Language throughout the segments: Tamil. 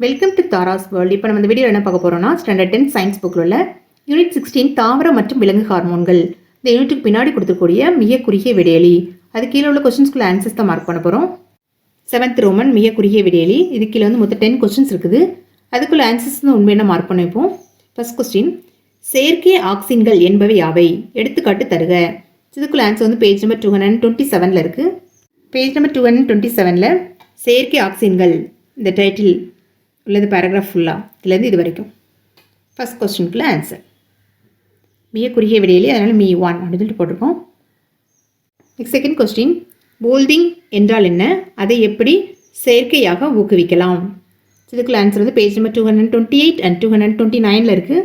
வெல்கம் டு தாராஸ் வேர்ல்ட் இப்போ நம்ம இந்த வீடியோ என்ன பார்க்க போகிறோம்னா ஸ்டாண்டர்ட் டென் சயின்ஸ் புக்கில் உள்ள யூனிட் சிக்ஸ்டீன் தாவர மற்றும் விலங்கு ஹார்மோன்கள் இந்த யூனிட்டுக்கு பின்னாடி கொடுத்துக்கூடிய மிக குறுகிய விடையலி. அது கீழே உள்ள கொஸ்டின்ஸ்குள்ள ஆன்சர்ஸ் தான் மார்க் பண்ண போகிறோம் செவன்த் ரோமன் மிக குறுகிய விடையலி. இது கீழே வந்து மொத்தம் டென் கொஸ்டின்ஸ் இருக்குது. அதுக்குள்ள ஆன்சர்ஸ் தான் உண்மையான மார்க் பண்ண வைப்போம் ஃபர்ஸ்ட் கொஸ்டின் செயற்கை ஆக்சின்கள் என்பவை யாவை? எடுத்துக்காட்டு தருக. இதுக்குள்ள ஆன்சர் வந்து page number two hundred twenty செவனில் இருக்குது page number two hundred twenty செவனில் செயற்கை ஆக்சின்கள். இந்த டைட்டில் உள்ளது பேராகிராஃப் ஃபுல்லாக இதுலேருந்து இது வரைக்கும். ஃபஸ்ட் கொஸ்டினுக்குள்ள ஆன்சர் மிக குறுகிய விடையிலே அதனால் மீ ஒன் அப்படின்னு சொல்லிட்டு போட்டிருக்கோம். நெக்ஸ்ட் செகண்ட் கொஸ்டின் போல்டிங் என்றால் என்ன? அதை எப்படி செயற்கையாக ஊக்குவிக்கலாம்? இதுக்குள்ள ஆன்சர் வந்து page number two hundred twenty eight and two hundred twenty நைனில் இருக்குது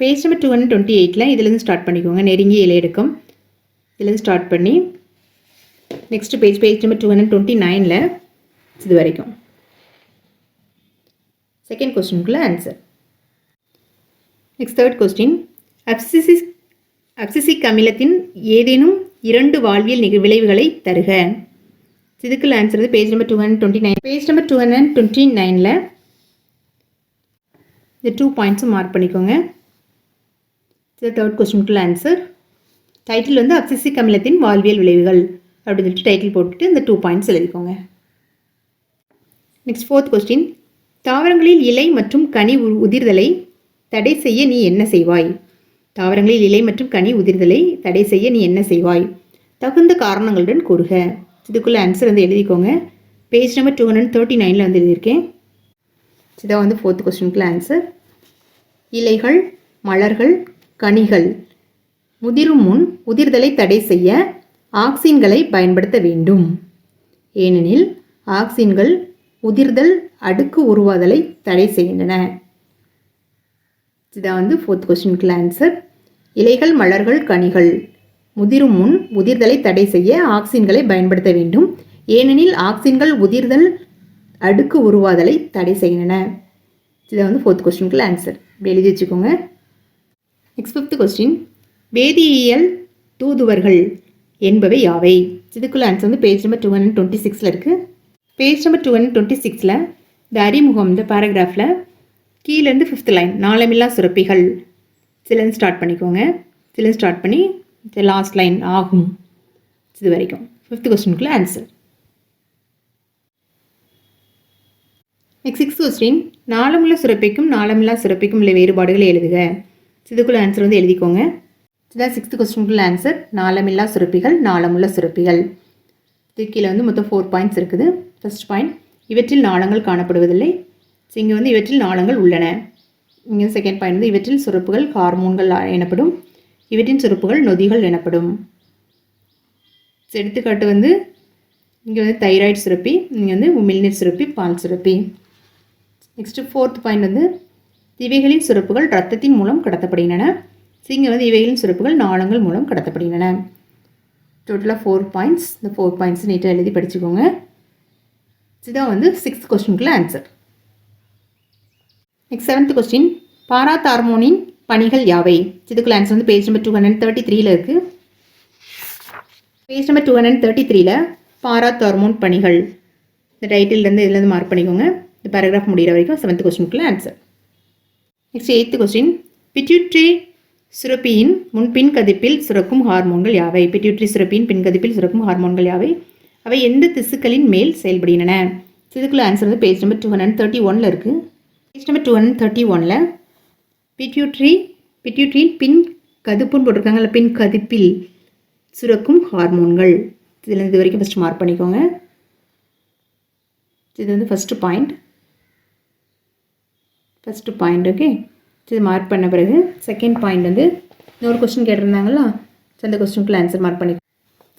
page number two hundred twenty எயிட்டில் இதுலேருந்து ஸ்டார்ட் பண்ணிக்கோங்க. நெருங்கிய இலை எடுக்கும். இதுலேருந்து ஸ்டார்ட் பண்ணி next page page number two hundred twenty நைனில் இது வரைக்கும். செகண்ட் கொஸ்டினுக்குள்ள answer next third question அப்சிசிஸ் abscisic அமிலத்தின் ஏதேனும் இரண்டு வாழ்வியல் நிக விளைவுகளை தருக. இதுக்குள்ள ஆன்சர் வந்து page number two hundred twenty nine page number two hundred twenty நைனில் இந்த டூ பாயிண்ட்ஸும் மார்க் பண்ணிக்கோங்க. இது தேர்ட் கொஸ்டினுக்குள்ள ஆன்சர் டைட்டில் வந்து அப்சிசிக் அமிலத்தின் வாழ்வியல் விளைவுகள் அப்படின்னு சொல்லிட்டு டைட்டில் போட்டுட்டு இந்த டூ பாயிண்ட்ஸ் எழுதிக்கோங்க. நெக்ஸ்ட் ஃபோர்த் கொஸ்டின் தாவரங்களில் இலை மற்றும் கனி உ- உதிர்தலை தடை செய்ய நீ என்ன செய்வாய்? தாவரங்களில் இலை மற்றும் கனி உதிர்தலை தடை செய்ய நீ என்ன செய்வாய்? தகுந்த காரணங்களுடன் கூறுக. இதுக்குள்ளே ஆன்சர் வந்து எழுதிக்கோங்க. Page number two hundred thirty நைனில் வந்து எழுதியிருக்கேன். இதான் வந்து ஃபோர்த் கொஸ்டினுக்குள்ள ஆன்சர் இலைகள் மலர்கள் கனிகள். முதிரும் முன் உதிர்தலை தடை செய்ய ஆக்சின்களை பயன்படுத்த வேண்டும். ஏனெனில் ஆக்சின்கள் உதிர்தல் அடுக்கு உருவாதலை தடை செய்கின்றன. இதான் வந்து ஃபோர்த் கொஸ்டினுக்குள்ள ஆன்சர் இலைகள் மலர்கள் கனிகள். முதிரும் முன் உதிர்தலை தடை செய்ய ஆக்சின்களை பயன்படுத்த வேண்டும். ஏனெனில் ஆக்சின்கள் உதிர்தல் அடுக்கு உருவாதலை தடை செய்கின்றன. இதை வந்து ஃபோர்த் கொஸ்டினுக்குள்ள ஆன்சர் இப்படி எழுதி வச்சுக்கோங்க. நெக்ஸ்ட் ஃபிஃப்த் கொஸ்டின் வேதியியல் தூதுவர்கள் என்பவை யாவை? இதுக்குள்ள ஆன்சர் வந்து page number two hundred twenty சிக்ஸில் இருக்குது page number two hundred twenty சிக்ஸில் இந்த அறிமுகம் இந்த பேராகிராஃபில் கீழேருந்து ஃபிஃப்த் லைன் நாளமில்லா சுரப்பிகள். சிலன் ஸ்டார்ட் பண்ணிக்கோங்க. சிலன் ஸ்டார்ட் பண்ணி லாஸ்ட் லைன் ஆகும். இது வரைக்கும். ஃபிஃப்த் கொஸ்டினுக்குள்ளே ஆன்சர் நெக்ஸ்ட் சிக்ஸ் கொஸ்டின் நாளமுள்ள சுரப்பிக்கும் நாளமில்லா சுரப்பிக்கும் உள்ள வேறுபாடுகளை எழுதுக. இதுக்குள்ள ஆன்சர் வந்து எழுதிக்கோங்க. இதுதான் சிக்ஸ்த் கொஸ்டினுக்குள்ள ஆன்சர் நாளமில்லா சுரப்பிகள் நாளமுள்ள சுரப்பிகள். இது கீழே வந்து மொத்தம் ஃபோர் பாயிண்ட்ஸ் இருக்குது. ஃபஸ்ட் பாயிண்ட் இவற்றில் நாளங்கள் காணப்படுவதில்லை. ஸோ இங்கே வந்து இவற்றில் நாளங்கள் உள்ளன. இங்கே செகண்ட் பாயிண்ட் வந்து இவற்றில் சுரப்புகள் ஹார்மோன்கள் எனப்படும். இவற்றின் சுரப்புகள் நொதிகள் எனப்படும். எடுத்துக்காட்டு வந்து இங்கே வந்து தைராய்டு சுரப்பி இங்கே வந்து உமிழ்நீர் சுரப்பி பால் சுரப்பி. நெக்ஸ்ட்டு ஃபோர்த் பாயிண்ட் வந்து இவைகளின் சுரப்புகள் ரத்தத்தின் மூலம் கடத்தப்படுகின்றன. ஸோ இங்கே வந்து இவைகளின் சுரப்புகள் நாளங்கள் மூலம் கடத்தப்படுகின்றன. டோட்டலாக ஃபோர் பாயிண்ட்ஸ் இந்த ஃபோர் பாயிண்ட்ஸ் நீட்டாக எழுதி படிச்சுக்கோங்க. இதுதான் வந்து சிக்ஸ்த் கொஸ்டினுக்குள்ள ஆன்சர் நெக்ஸ்ட் செவன்த் கொஸ்டின் பாரா தார்மோனின் பணிகள் யாவை? இதுக்குள்ள ஆன்சர் வந்து page number two hundred thirty த்ரீல இருக்குது page number two hundred thirty த்ரீல பாரா தார்மோன் பணிகள். இந்த டைட்டிலேருந்து இதுலேருந்து மார்க் பண்ணிக்கோங்க. இந்த பேராகிராஃப் முடிகிற வரைக்கும் seventh கொஸ்டினுக்குள்ள answer next eighth question pituitary சுரப்பியின் முன்பின் கதிப்பில் சுரக்கும் ஹார்மோன்கள் யாவை? பிட்யூட்ரி சுரப்பியின் பின்கதிப்பில் சுரக்கும் ஹார்மோன்கள் யாவை? அவை எந்த திசுக்களின் மேல் செயல்படுகின்றன. So, இதுக்குள்ள ஆன்சர் வந்து page number two hundred thirty ஒனில் இருக்குது page number two hundred thirty ஒனில் பிட்யூட்ரி பிட்யூட்ரியின் பின் கதுப்புன்னு போட்டிருக்காங்கல்ல பின் கதுப்பில் சுரக்கும் ஹார்மோன்கள் இதில் இது வரைக்கும் ஃபஸ்ட்டு மார்க் பண்ணிக்கோங்க. இது வந்து first point first point okay இது மார்க் பண்ண பிறகு செகண்ட் பாயிண்ட் வந்து இன்னொரு கொஸ்டின் கேட்டிருந்தாங்களா ஸோ அந்த கொஸ்டினுக்குள்ள ஆன்சர் மார்க் பண்ணி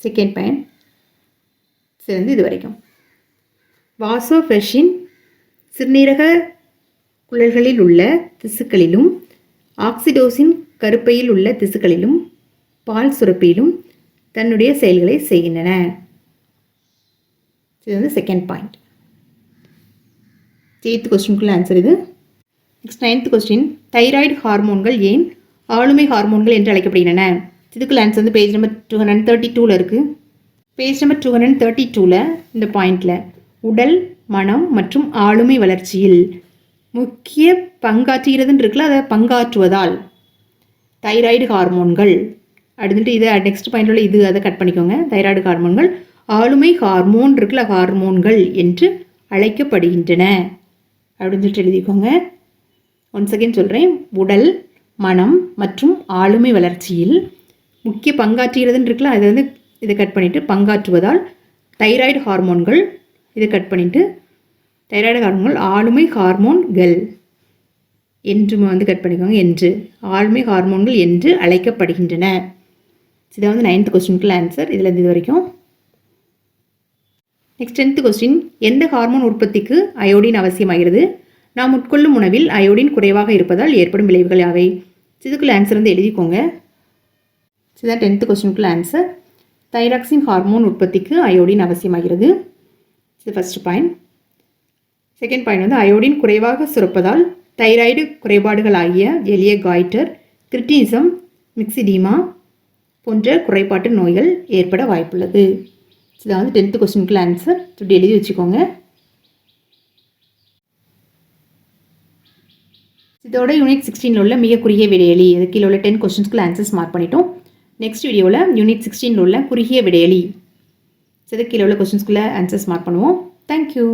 செகண்ட் பாயிண்ட் சேர்ந்து இது வரைக்கும். வாசோ ஃபெஷின் சிறுநீரக குழல்களில் உள்ள திசுக்களிலும் ஆக்சிடோசின் கருப்பையில் உள்ள திசுக்களிலும் பால் சுரப்பியிலும் தன்னுடைய செயல்களை செய்கின்றன. இது வந்து செகண்ட் பாயிண்ட் எயித்து கொஸ்டினுக்குள்ள ஆன்சர் இது. நெக்ஸ்ட் நைன்த் கொஸ்டின் தைராய்டு ஹார்மோன்கள் ஏன் ஆளுமை ஹார்மோன்கள் என்று அழைக்கப்படுகின்றன? இதுக்குள்ள ஆன்சர் வந்து page number two hundred thirty டூவில் இருக்குது page number two hundred thirty டூவில் இந்த பாயிண்டில் உடல் மனம் மற்றும் ஆளுமை வளர்ச்சியில் முக்கிய பங்காற்றுகிறதுன்னு இருக்குல்ல அதை பங்காற்றுவதால் தைராய்டு ஹார்மோன்கள். அடுத்துட்டு இதை நெக்ஸ்ட் பாயிண்டில் இது அதை கட் பண்ணிக்கோங்க. தைராய்டு ஹார்மோன்கள் ஆளுமை ஹார்மோன் இருக்குல்ல ஹார்மோன்கள் என்று அழைக்கப்படுகின்றன. அப்படின்னு சொல்லிட்டு எழுதிக்கோங்க. ஒன் செகண்ட் சொல்கிறேன் உடல் மனம் மற்றும் ஆளுமை வளர்ச்சியில் முக்கிய பங்காற்றுகிறதுன்னு இருக்குல்ல அதை வந்து இதை கட் பண்ணிவிட்டு பங்காற்றுவதால் தைராய்டு ஹார்மோன்கள் இதை கட் பண்ணிவிட்டு தைராய்டு ஹார்மோன்கள் ஆளுமை ஹார்மோன்கள் என்று வந்து கட் பண்ணிக்கோங்க. என்று ஆளுமை ஹார்மோன்கள் என்று அழைக்கப்படுகின்றன. இதை வந்து நைன்த் கொஸ்டினுக்குள்ள ஆன்சர் இதில் இது வரைக்கும். நெக்ஸ்ட் டென்த் கொஸ்டின் எந்த ஹார்மோன் உற்பத்திக்கு அயோடின் அவசியமாகிறது? நாம் உட்கொள்ளும் உணவில் அயோடின் குறைவாக இருப்பதால் ஏற்படும் விளைவுகள் யாவை? இதுக்குள்ள ஆன்சர் வந்து எழுதிக்கோங்க. இதுதான் டென்த்து கொஸ்டினுக்குள்ள ஆன்சர் தைராக்சின் ஹார்மோன் உற்பத்திக்கு அயோடின் அவசியமாகிறது. இது ஃபஸ்ட் பாயிண்ட் செகண்ட் பாயிண்ட் வந்து அயோடின் குறைவாக சுரப்பதால் தைராய்டு குறைபாடுகள் ஆகிய எளிய காய்டர் கிரிட்டினிசம் மிக்சிடீமா போன்ற குறைபாட்டு நோய்கள் ஏற்பட வாய்ப்புள்ளது. இதை வந்து டென்த்து கொஸ்டினுக்குள்ள ஆன்சர் இப்படி எழுதி வச்சுக்கோங்க. இதோட யூனிட் சிக்ஸ்டீனில் உள்ள மிக குறுகிய விடையலி இது கீழே உள்ள டென் கொஸ்டின்ஸ்க்குள்ள ஆன்சர்ஸ் மார்க் பண்ணிட்டோம். நெக்ஸ்ட் வீடியோவில் யூனிட் சிக்ஸ்டீனில் உள்ள குறுகிய விடையலி இது உள்ள கொஸ்டின்ஸ்குள்ளே ஆன்சர்ஸ் மார்க் பண்ணுவோம். Thank you